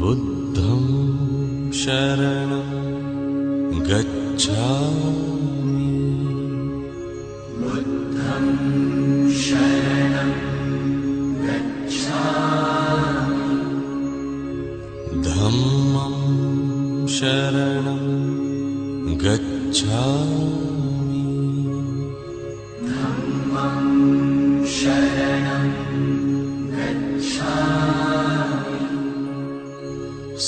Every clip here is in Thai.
बुद्धं शरणं गच्छामि। धम्मं शरणं गच्छामि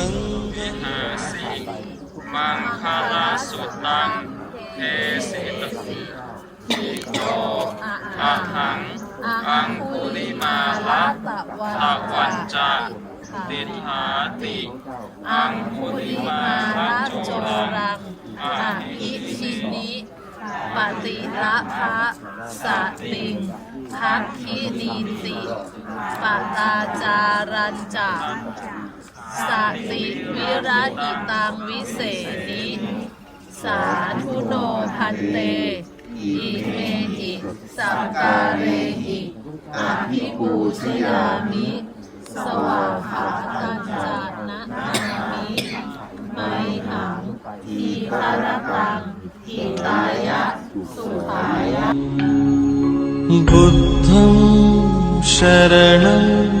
าติวิหาสิมังคลาสุตังเทสิตอิโตอะหัง อังคุลิมาละตะวันจะติทาติ อังคุลิมาละโจรังอาหิชินิปฏิละภะสติงทักขินีติปตาจารัญจา สติวิระหิตังวิเศนิ สาธุโนพันเต อิเมหิสังการเรหิอภิปูชยามิ สวาขาตัญจานะนามิไมหังทีคารตังทิตายะ สุขายะ बुद्धं शरणं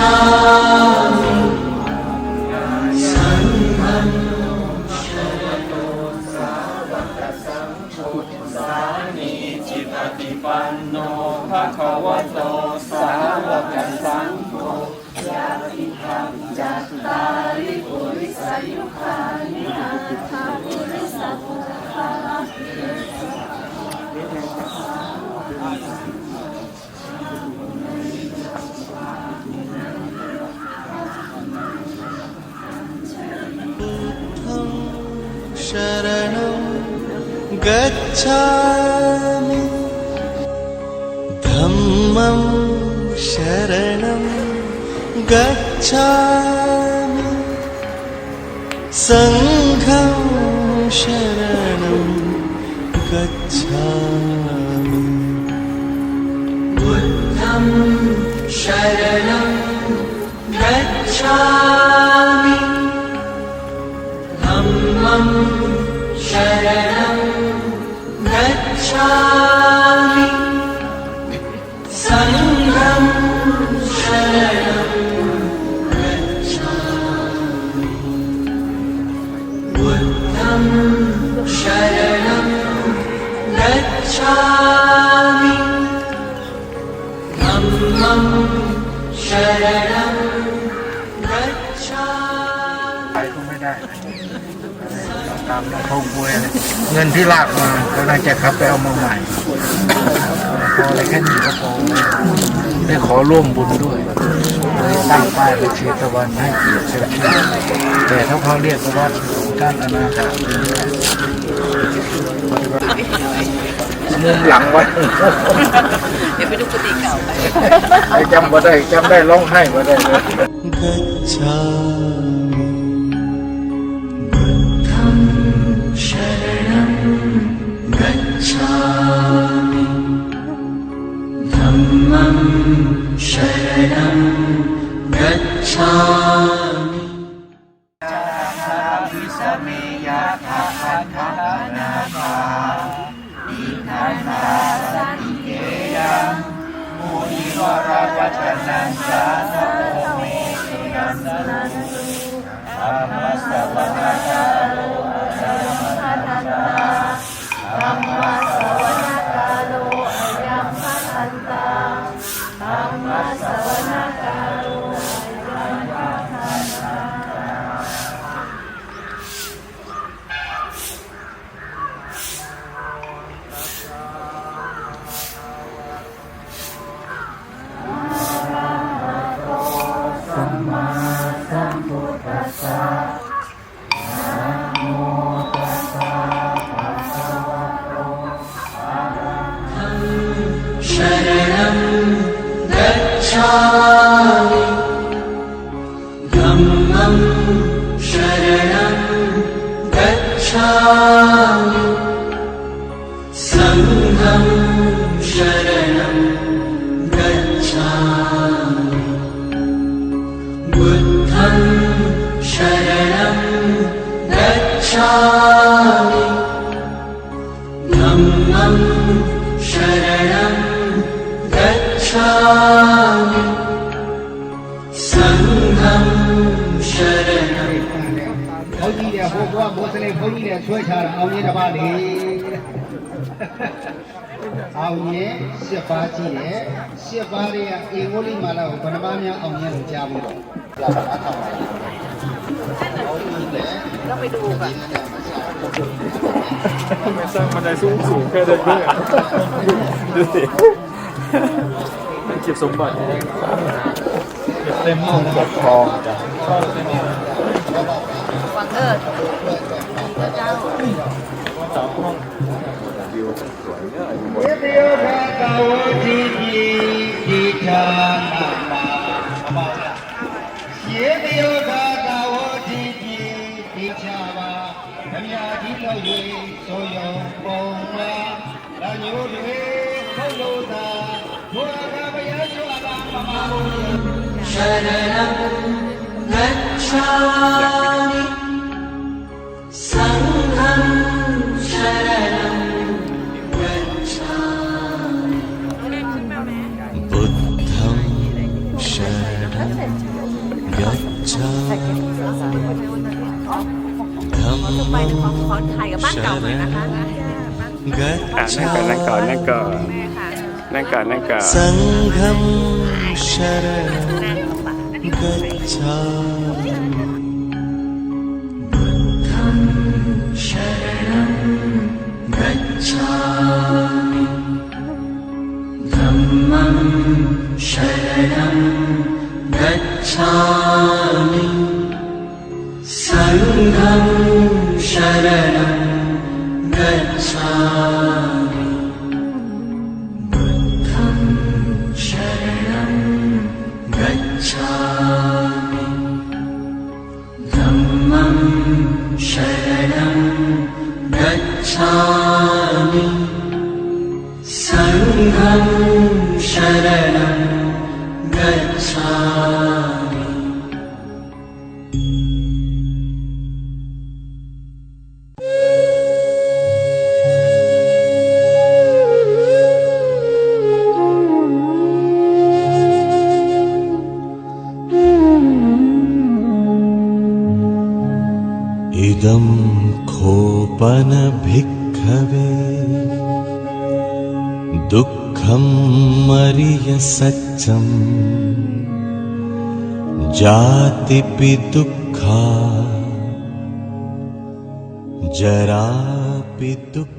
time. शरणं गच्छामि। धम्मं शरणं गच्छामि। सङ्घं शरणं गच्छामि शरणं गच्छा ตามลำโพงบวยเลยเงินที่ลากมาก็น่าจะขับไปเอามาใหม่พออะไรแค่นี้ก็พอได้ขอร่วมบุญด้วยเลยตั้งป้ายไปเชียร์ตะวันให้เกียรติเชิญชื่อแต่ถ้าเขาเรียกก็ว่าก้านอนาถามุมหลังไว้เดี๋ยวไปดูกุฏิเก่าไปไอ้จำบ่ได้จำได้ร้องไห้บ่ได้เลย Krishna. ဟိုဘွားမိုးစလေးဘုန်းကြီးတွေဆွဲချတာအောင်ရင်တစ်ပါးလေအောင်ရင်ရှစ်ပါးကြည့်တယ်ရှစ်ပါးတွေကအေဝလိမာလာကိုဘယ်နှပါးများအောင်ရင်လို့ကြားပြီးတော့ကြာပါလားဆောက်ပါလားတော့ไปดูกัน ไม่สร้างบันไดสูงสูงแค่เดินขึ้นอะดูสิเก็บสมบัติ เต็มห้องปกครองจ้ะ วังเอิด 耶比奥卡达沃吉吉迪查巴，耶比奥卡达沃吉吉迪查巴，前面一条鱼，所有疯了，拉牛的背，走路哒，我还不研究那爸爸。 ขอไทยกับบ้านเก่าหน่อยนะคะอ่นั่งก่อนนั่งก่อนนั่งก่อนนั่งก่อนนั่งก่อนสังฆมชรกัจฉา गच्छामि धम्मं शरणं गच्छामि इदं खोपनभिक्खवे। दुःखं मरियसच्चम् जातिपि दुःखा जरापि दुःख।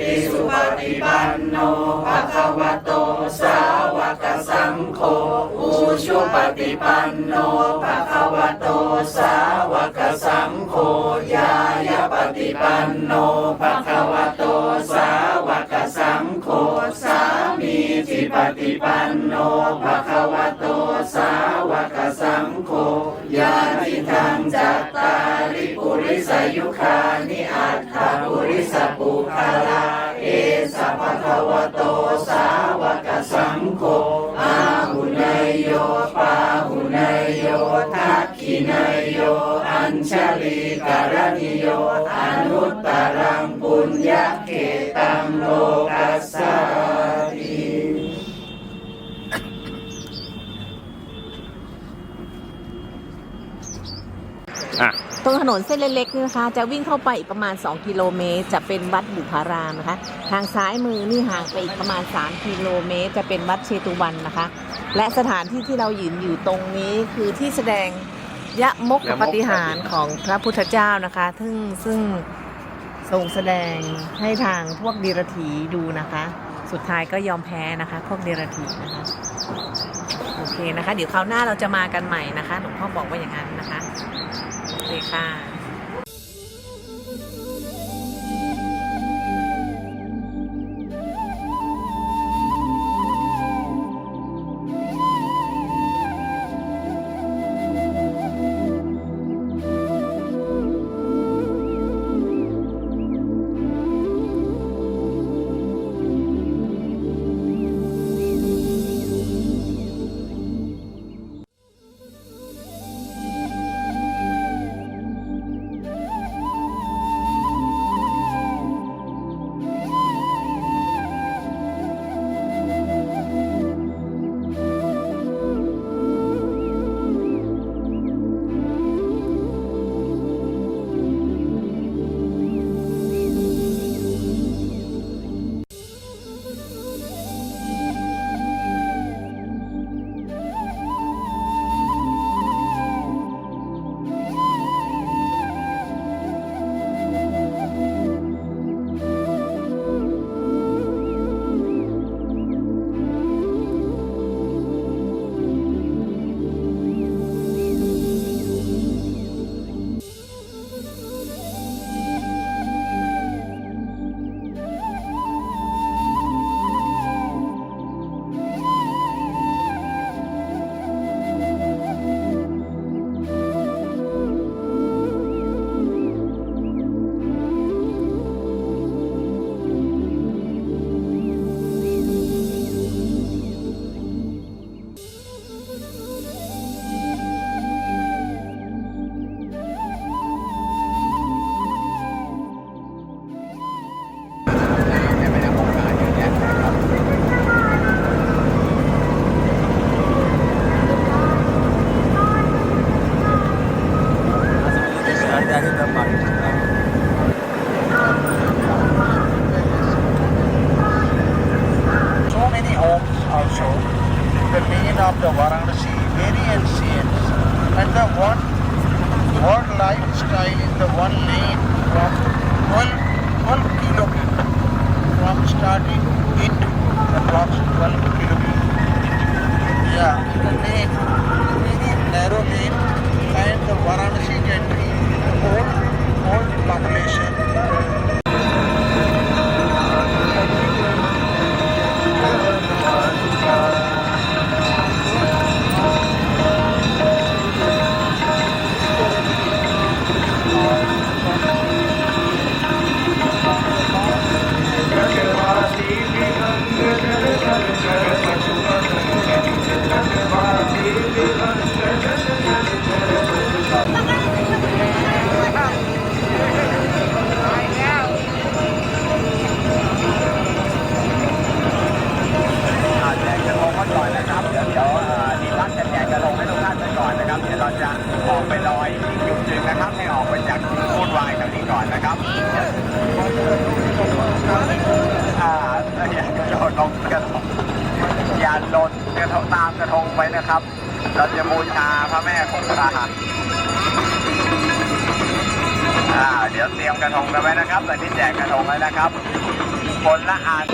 ติสุปฏิปันโนภะคะวะโตสาวกสังโฆอุชุปฏิปันโนภะคะวะโตสาวกสังโฆญาญาปฏิปันโนภะคะวะโตสาวกสังโฆสามีจิปฏิปันโนภะคะวะโตสังโฆยาทิทังจัตตาริปุริสยุคานิอัตถปุริสปุคาลาเอสะพะคะวะโตสาวกสังโฆอาหุนยโยปาหุนยโยทักขินยโยอัญชลีการณิโยอนุตตรังปุญญเกตังโลกัสสา ตรงถนนเส้นเล็กๆนี่นะคะ จะวิ่งเข้าไปอีกประมาณ 2 กิโลเมตร จะเป็นวัดบุพารามนะคะ ทางซ้ายมือนี่ห่างไปอีกประมาณ 3 กิโลเมตร จะเป็นวัดเชตุวันนะคะ และสถานที่ที่เรายืนอยู่ตรงนี้คือที่แสดงยะมกปฏิหารย์ของพระพุทธเจ้านะคะ ซึ่งซึ่งทรงแสดงให้ทางพวกเดรถีดูนะคะ สุดท้ายก็ยอมแพ้นะคะ พวกเดรถีนะคะ โอเคนะคะ เดี๋ยวคราวหน้าเราจะมากันใหม่นะคะ หลวงพ่อบอกว่าอย่างนั้นนะคะ โอเคค่ะ เราจะออกไปลอยอีกจุดหนึ่งนะครับ ให้ออกไปจากวุ่นวายแถวนี้ก่อนนะครับอ่าอย่าโยนลงกระทงอย่าหล่นกระทงตามกระทงไปนะครับ เราจะบูชาพระแม่คงคาอ่าเดี๋ยวเตรียมกระทงกันไว้นะครับตอนนี้แจกกระทงแล้วนะครับ คนละอัน